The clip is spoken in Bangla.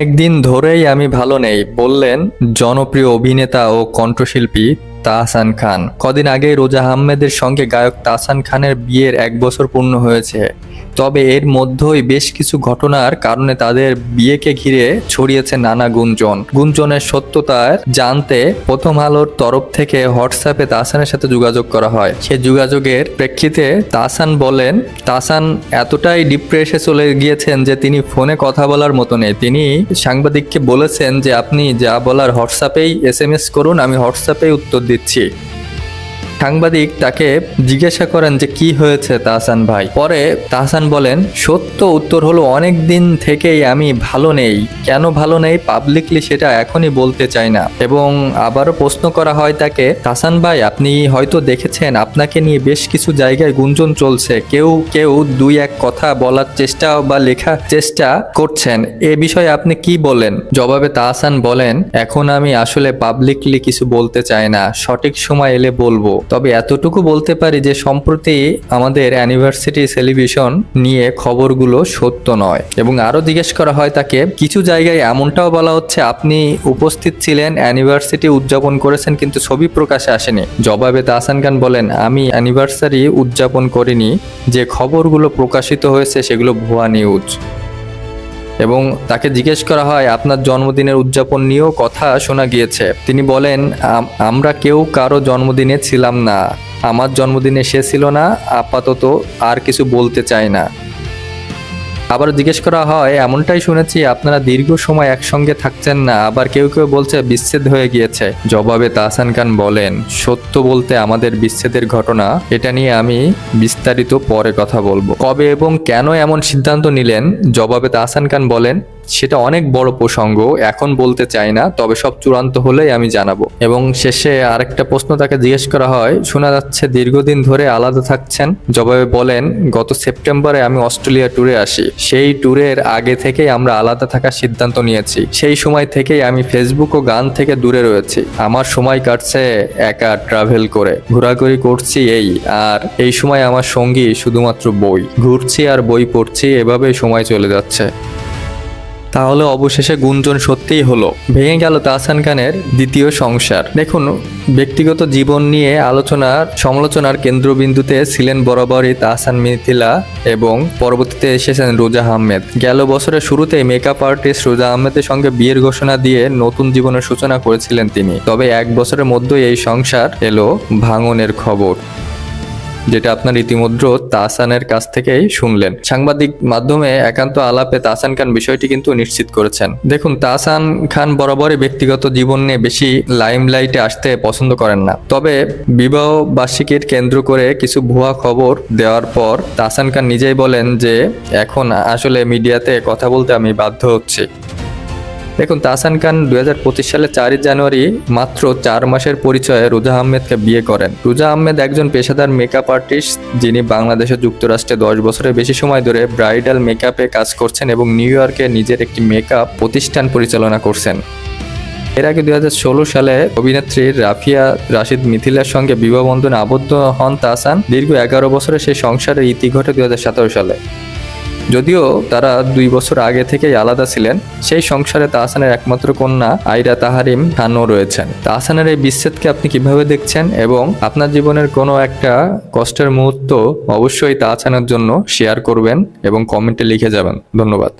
একদিন ধরেই আমি ভালো নেই, বললেন জনপ্রিয় অভিনেতা ও কণ্ঠশিল্পী তাহসান খান। কদিন আগেই রোজা আহমেদের সঙ্গে গায়ক তাহসান খানের বিয়ের এক বছর পূর্ণ হয়েছে। তবে এর মধ্যেই বেশ কিছু ঘটনার কারণে তাদের বিয়েকে ঘিরে ছড়িয়েছে নানা গুঞ্জন। গুঞ্জনের সত্যতার জানতে প্রথম আলোর তরফ থেকে হোয়াটসঅ্যাপে তাহসানের সাথে যোগাযোগ করা হয়। সে যোগাযোগের প্রেক্ষিতে তাহসান বলেন তাহসান এতটাই ডিপ্রেসে চলে গিয়েছেন যে তিনি ফোনে কথা বলার মতো নেই। তিনি সাংবাদিককে বলেছেন যে, আপনি যা বলার হোয়াটসঅ্যাপেই এস এম এস করুন, আমি হোয়াটসঅ্যাপেই উত্তর দিচ্ছি। সাংবাদিক তাকে জিজ্ঞাসা করেন যে কি হয়েছে তাহসান ভাই। পরে তাহসান বলেন, সত্য উত্তর হলো অনেক দিন থেকেই আমি ভালো নেই। কেন ভালো নেই পাবলিকলি সেটা এখনই বলতে চাই না। এবং আবারও প্রশ্ন করা হয় তাকে, তাহসান ভাই, আপনি হয়তো দেখেছেন, আপনাকে নিয়ে বেশ কিছু জায়গায় গুঞ্জন চলছে। কেউ কেউ দুই এক কথা বলার চেষ্টা বা লেখার চেষ্টা করছেন। এ বিষয়ে আপনি কি বলেন? জবাবে তাহসান বলেন, এখন আমি আসলে পাবলিকলি কিছু বলতে চাই না। সঠিক সময় এলে বলব। তবে এতটুকু বলতে পারি যে সম্প্রতি আমাদের অ্যানিভার্সিটি সেলিব্রেশন নিয়ে খবরগুলো সত্য নয়। এবং আরও জিজ্ঞেস করা হয় তাকে, কিছু জায়গায় এমনটাও বলা হচ্ছে আপনি উপস্থিত ছিলেন অ্যানিভার্সিটি উদযাপন করেছেন, কিন্তু ছবি প্রকাশে আসেনি। জবাবে তাহসান খান বলেন, আমি অ্যানিভার্সারি উদযাপন করিনি, যে খবরগুলো প্রকাশিত হয়েছে সেগুলো ভুয়া নিউজ এবং তাকে জিজ্ঞেস করা হয়, আপনার জন্মদিনের উদযাপন নিয়েও কথা শোনা গিয়েছে। তিনি বলেন আমরা কেউ কারও জন্মদিনে ছিলাম না। আমার জন্মদিনে সে ছিল না, আপাতত আর কিছু বলতে চায় না। আবার জিজ্ঞেস করা হয়, এমনটাই শুনেছি, আপনারা দীর্ঘ সময় একসঙ্গে থাকছেন না, আবার কেউ কেউ বলছে বিচ্ছেদ হয়ে গিয়েছে। জবাবে তাহসান খান বলেন, সত্য বলতে আমাদের বিচ্ছেদের ঘটনা, এটা নিয়ে আমি বিস্তারিত পরে কথা বলব। কবে এবং কেন এমন সিদ্ধান্ত নিলেন? জবাবে তাহসান খান বলেন সেটা অনেক বড় প্রসঙ্গ, এখন বলতে চাই না, তবে সব চূড়ান্ত হলেই আমি জানাব। এবং শেষে আরেকটা প্রশ্ন তাকে জিজ্ঞেস করা হয়, শোনা যাচ্ছে দীর্ঘদিন ধরে আলাদা থাকছেন। জবাবে বলেন, গত সেপ্টেম্বরে আমি অস্ট্রেলিয়া ট্যুরে আসি। সেই ট্যুরের আগে থেকেই আমরা আলাদা থাকার সিদ্ধান্ত নিয়েছি। সেই সময় থেকেই আমি ফেসবুক ও গান থেকে দূরে রয়েছি। আমার সময় কাটছে একা ট্রাভেল করে। ঘোরাঘুরি করছি এই আর, এই সময় আমার সঙ্গী শুধুমাত্র বই। ঘুরছি আর বই পড়ছি, এভাবেই সময় চলে যাচ্ছে। তাহলে অবশেষে গুঞ্জন সত্যিই হলো। ভেঙে গেল তাহসান খানের দ্বিতীয় সংসার। দেখুন, ব্যক্তিগত জীবন নিয়ে আলোচনার, সমালোচনার কেন্দ্রবিন্দুতে ছিলেন বরাবরই তাহসান মিথিলা এবং পরবর্তীতে এসেছেন রোজা আহমেদ। গেল বছরের শুরুতেই মেকআপ আর্টিস্ট রোজা আহমেদের সঙ্গে বিয়ের ঘোষণা দিয়ে নতুন জীবনের সূচনা করেছিলেন তিনি। তবে এক বছরের মধ্যেই এই সংসার এলো ভাঙনের খবর। যেটা আপনার ইতিমধ্যে তাহসানের কাছ থেকেই শুনলেন। সাংবাদিক মাধ্যমে একান্ত আলাপে তাহসান খান বিষয়টি কিন্তু নিশ্চিত করেছেন। দেখুন, তাহসান খান বরাবরই ব্যক্তিগত জীবন নিয়ে বেশি লাইমলাইটে আসতে পছন্দ করেন না। তবে বিবাহ বার্ষিকীর কেন্দ্র করে কিছু ভুয়া খবর দেওয়ার পর তাহসান খান নিজেই বলেন যে, এখন আসলে মিডিয়াতে কথা বলতে আমি বাধ্য হচ্ছি। দেখুন, তাহসান খান দুই হাজার পঁচিশ সালে চারই জানুয়ারি মাত্র চার মাসের পরিচয়ে রুজা আহমেদকে বিয়ে করেন। রুজা আহমেদ একজন পেশাদার মেকআপ আর্টিস্ট যিনি বাংলাদেশ যুক্তরাষ্ট্রে দশ বছরের বেশি সময় ধরে ব্রাইডাল মেকআপে কাজ করছেন এবং নিউ ইয়র্কে নিজের একটি মেকআপ প্রতিষ্ঠান পরিচালনা করছেন। এর আগে দু হাজার ষোলো সালে অভিনেত্রী রাফিয়া রাশিদ মিথিলার সঙ্গে বিবাহ বন্ধনে আবদ্ধ হন তাহসান। দীর্ঘ এগারো বছরের সেই সংসারের ইতি ঘটে দুই হাজার সতেরো সালে। যদিও তারা দুই বছর আগে থেকেই আলাদা ছিলেন, সেই সংসারে তাহসানের একমাত্র কন্যা আইরা তাহারিম খানও রয়েছেন। তাহসানের এই বিচ্ছেদকে আপনি কীভাবে দেখছেন এবং আপনার জীবনের কোনো একটা কষ্টের মুহূর্ত অবশ্যই তাহসানের জন্য শেয়ার করবেন এবং কমেন্টে লিখে যাবেন। ধন্যবাদ।